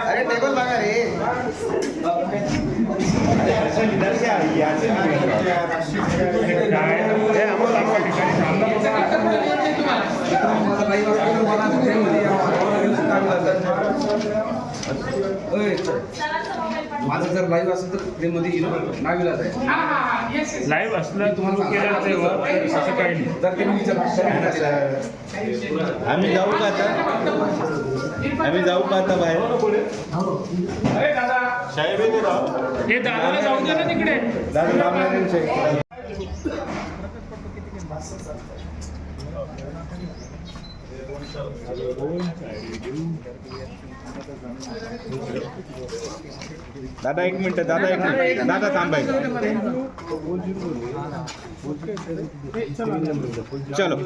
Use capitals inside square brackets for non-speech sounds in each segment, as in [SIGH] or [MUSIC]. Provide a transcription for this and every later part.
अरे टेबल बघा रे माझं जर लाईव्ह असेल तर ते मध्ये येणं नावीलाच आहे लाईव्ह असलं तुम्हाला केलं तेव्हा असं काही नाही. जर ते विचार आम्ही जाऊ का आता? आम्ही जाऊ का आता बाहेर? साहेब येते राव. हे दादाला जाऊ दे ना तिकडे. दादा रामनारायण साहेब दादा एक मिनिट दादा एक मिनिट. दादा थांबाय. चलो.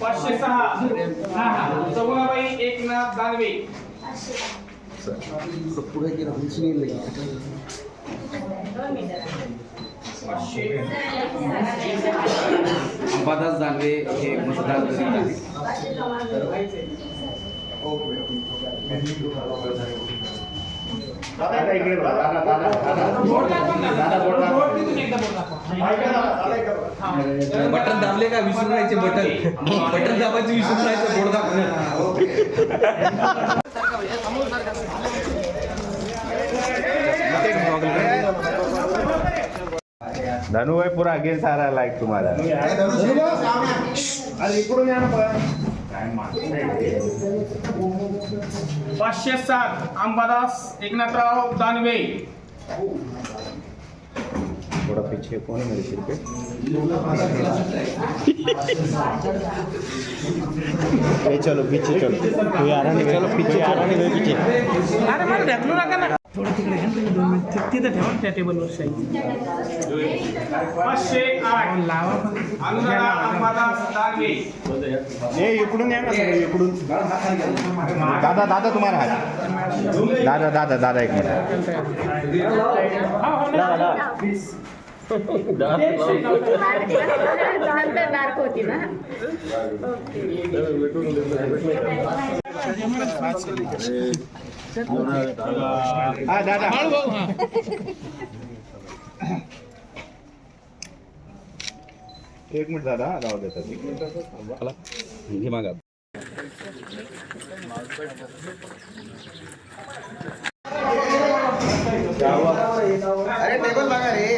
पाचशे सहा. चौघाबाई एकनाथ दानवे पुढे गेलं दिसून येईल अंबादास दानवे हे दाखवा. बटन दाबले का? विसरून राहायचे बटन. बटन दाबायचे विसरून राहायचं बोर्ड दाखवलं [LAUGHS] धनुभाई पूरा अगेन्स्ट आ रहा है लाइक तुम्हारा पाचशे सात अंबादास एकनाथराव दानवे. थोड़ा पीछे कौन है मेरे सिर पे ए, चलो पीछे चलो. कोई आ रहा नहीं चलो पीछे आ रहा नहीं भाई, पीछे. अरे मला ढकलू नका ना. थोडं तिकडे घ्या तुम्ही दोन मिनिट. तिथं ठेवा त्या टेबलवर पाचशे आठ. लावा. इकडून या ना सगळे इकडून. दादा दादा तुम्हारा हात. दादा दादा दादा एक मिनिट. दादा. डार्क होती ना एक मिनिट दादा राहू देतात हे मागा अरे टेबल बघा रे.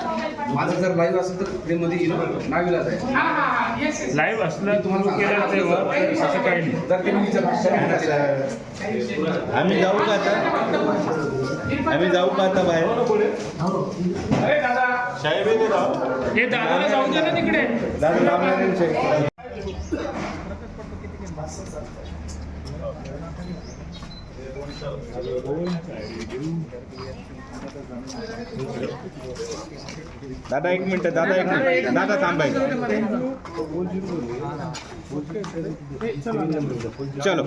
माझं जर लाईव्ह असेल तर ते मध्ये येणं नावीलाच आहे लाईव्ह असलं तुम्हाला केलं तेव्हा असं काही नाही. जर ते विचार आम्ही जाऊ का आता? आम्ही जाऊ का आता बाहेर? साहेब येते राव. हे दादाला जाऊ दे ना तिकडे. दादा रामनारायण दादा एक मिनिट दादा एक मिनिट. दादा थांबायचं चलो.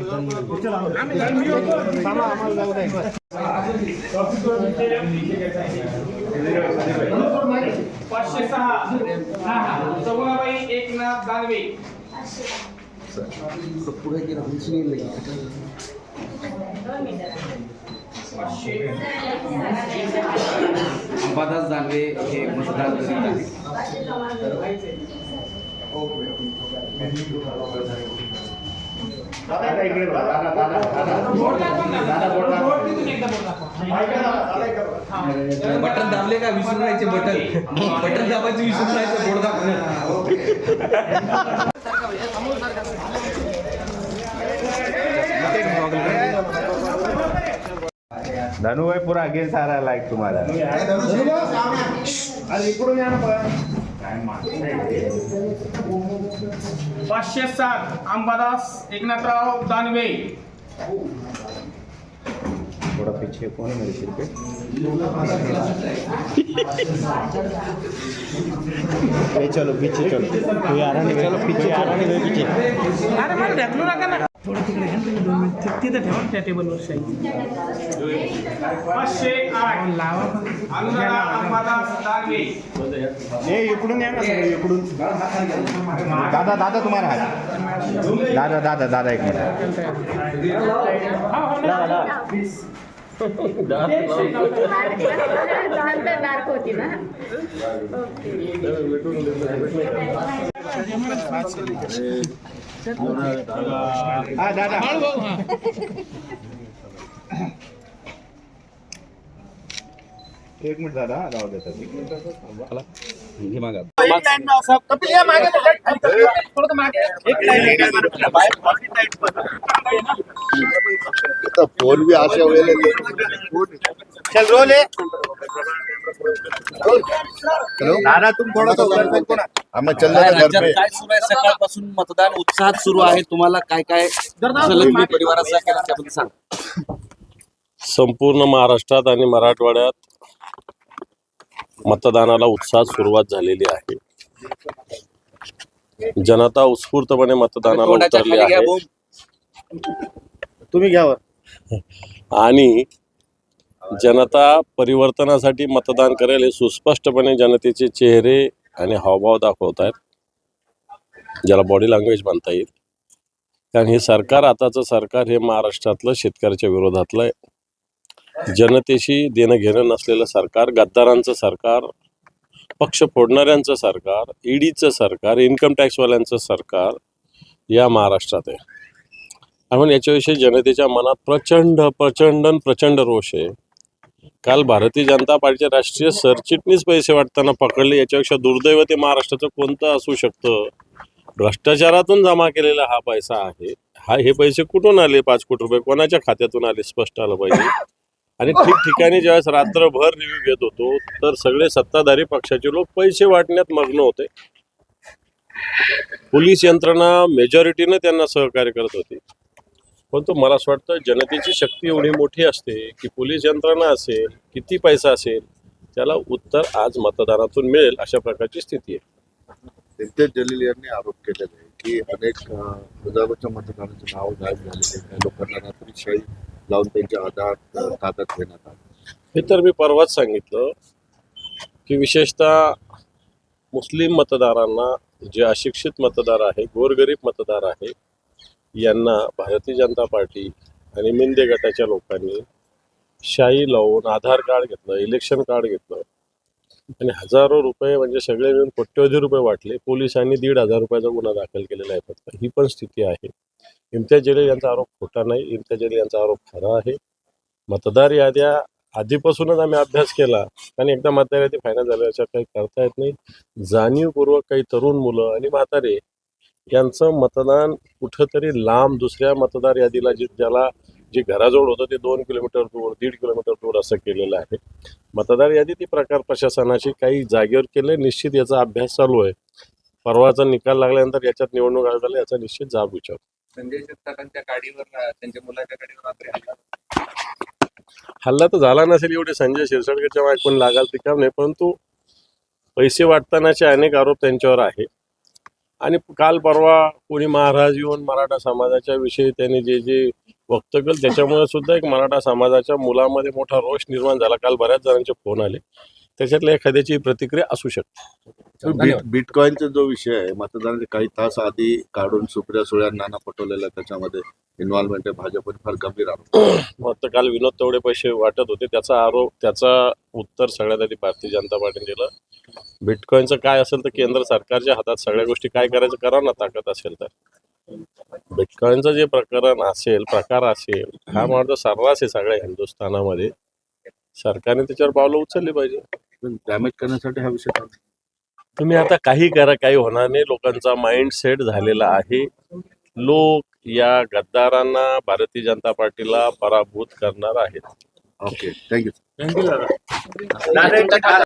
पाचशे सहा. चौघाबाई एकनाथ दानवे पुढे अंबादास दानवे हे मतदान करीत. बटन दाबले का? विसरून राहायचे बटन. बटन दाबायचे विसरून राहायचं बोर्ड दाखवलं धनुभाई पूरा रहा है लाइक तुम्हारा पाचशे सात अंबादास एकनाथराव दानवे. थोड़ा पीछे सिर पे ए, चलो पीछे चलो. कोई आ रहा नहीं चलो पीछे आ रहा नहीं पीछे. अरे मला ढकलू नका ना. थोडं दोन मिनिट. तिथं ठेवा त्या टेबलवर शाही लावा. ए इकडून या ना सगळे इकडून. दादा दादा तुम्हारा हात दादा दादा दादा एक मिनिट. हा [LAUGHS] [LAUGHS] दादा [LAUGHS] एक मिनिट दादा राहू देतात तर फोन बी अशा वेळेला चल रोल हॅलो दादा तुम थोड़ा सा उधर देखो ना. आम्ही चल घर राज्यात पे काय सुरू आहे? सकाळपासून मतदान उत्साहात सुरू आहे. तुम्हाला काय काय परिवाराचा सांग. संपूर्ण महाराष्ट्रात आणि मराठवाड्यात मतदानाला उत्साहात सुरुवात झालेली आहे. जनता उत्स्फूर्तपणे मतदानाला उतरली आहे. तुम्ही घ्यावर आणि जनता परिवर्तनासाठी मतदान करेल हे सुस्पष्टपणे जनतेचे चेहरे आणि हावभाव दाखवत आहेत. ज्याला बॉडी लँग्वेज म्हणता येईल. कारण हे सरकार आताचं सरकार हे महाराष्ट्रातलं शेतकऱ्याच्या विरोधातलं आहे. जनतेशी देणं घेणं नसलेलं सरकार गद्दारांचं सरकार पक्ष फोडणाऱ्यांचं सरकार ईडीचं सरकार इन्कम टॅक्सवाल्यांचं सरकार या महाराष्ट्रात आहे. आपण याच्याविषयी जनतेच्या मनात प्रचंड प्रचंड आणि प्रचंड रोष आहे. काल भारतीय जनता पार्टीचे राष्ट्रीय सरचिटणीस पैसे वाटताना पकडले याच्यापेक्षा दुर्दैव ते महाराष्ट्राचं कोणतं असू शकतं? भ्रष्टाचारातून जमा केलेला हा पैसा आहे. हा हे पैसे कुठून आले? पाच कोटी रुपये कोणाच्या खात्यातून आले? स्पष्ट आलं पाहिजे. आणि ठिकठिकाणी ज्यावेळेस रात्रभर रिव्ह्यू घेत होतो तर सगळे सत्ताधारी पक्षाचे लोक पैसे वाटण्यात मग्न होते. पोलीस यंत्रणा मेजॉरिटीनं त्यांना सहकार्य करत होती. परंतु मला असं वाटतं जनतेची शक्ती एवढी मोठी असते की पोलीस यंत्रणा असेल किती पैसा असेल त्याला उत्तर आज मतदानातून मिळेल अशा प्रकारची स्थिती आहे. नित्य जलील यांनी आरोप केलेला आहे की अनेक हजारोच्या मतदारांचे नाव गायब झालेले लोकांना रात्रीशाही लावून त्यांच्या आधार ताब्यात घेण्यात आले. हे तर मी परवाच सांगितलं की विशेषतः मुस्लिम मतदारांना जे अशिक्षित मतदार आहे गोरगरीब मतदार आहे यांना भारतीय जनता पार्टी आणि मिंदे गटाच्या लोकांनी शाई लावून आधार कार्ड घेतलं इलेक्शन कार्ड घेतलं. आणि हजारो रुपये म्हणजे सगळे मिळून कोट्यवधी रुपये वाटले. पोलिसांनी दीड हजार रुपयाचा गुन्हा दाखल केलेला आहे फक्त. ही पण स्थिती आहे. इम्तियाज जलील यांचा आरोप खोटा नाही. इम्तियाज जलील यांचा आरोप खरा आहे. मतदार याद्या आधीपासूनच आम्ही अभ्यास केला. आणि एकदा मतदार यादी फायनल झाल्याच्या काही करता येत नाही. जाणीवपूर्वक काही तरुण मुलं आणि म्हातारे यांचं मतदान कुठंतरी लांब दुसऱ्या मतदार यादीला जे ज्याला जे घराजवळ होतं ते दोन किलोमीटर दूर दीड किलोमीटर दूर असं केलेलं आहे. मतदार यादी ती प्रकार प्रशासनाची काही जागेवर केले निश्चित याचा अभ्यास चालू आहे. परवाचा निकाल लागल्यानंतर याच्यात निवडणूक आयोगाला याचा निश्चित जाब विचार संजय जगतापांच्या गाडीवर त्यांच्या मुलाच्या गाडीवर रात्री हल्ला. हल्ला तर झाला नसेल एवढे. संजय शिरसाटकरच्या मागे कोण लागाल ते काम नाही परंतु पैसे वाटतानाचे अनेक आरोप त्यांच्यावर आहे. आणि काल परवा कोणी महाराज येऊन मराठा समाजाच्या विषयी त्यांनी जे जे वक्तव्य केलं त्याच्यामुळे सुद्धा एक मराठा समाजाच्या मुलामध्ये मोठा रोष निर्माण झाला. काल बऱ्याच जणांचे फोन आले. त्याच्यातल्या एखाद्याची प्रतिक्रिया असू शकते. बीट बिटकॉईनचा जो विषय आहे मतदानाचे काही तास आधी काढून सुप्रिया सुळे आणि नाना पटोलेला त्याच्यामध्ये इन्व्हॉल्वमेंट आहे. भाजपने फार गंभीर आरोप [COUGHS] काल विनोद तेवढे पैसे वाटत होते. त्याचा आरोप त्याचा उत्तर सगळ्यात आधी भारतीय जनता पार्टीने दिलं. बिटकॉईनचं काय असेल तर केंद्र सरकारच्या हातात सगळ्या गोष्टी काय करायचं करा ना ताकद असेल तर. बिटकॉईनचं जे प्रकरण असेल प्रकार असेल हा माझा सर्रास आहे सगळ्या हिंदुस्थानामध्ये. सरकारने त्याच्यावर पावलं उचलली पाहिजे. डॅमेज करण्यासाठी हा विषय? तुम्ही आता काही करा काही होणार नाही. लोकांचा माइंड सेट झालेला आहे. लोक या गद्दारांना भारतीय जनता पार्टीला पराभूत करणार आहेत. ओके थँक्यू दादा एक मिनिट.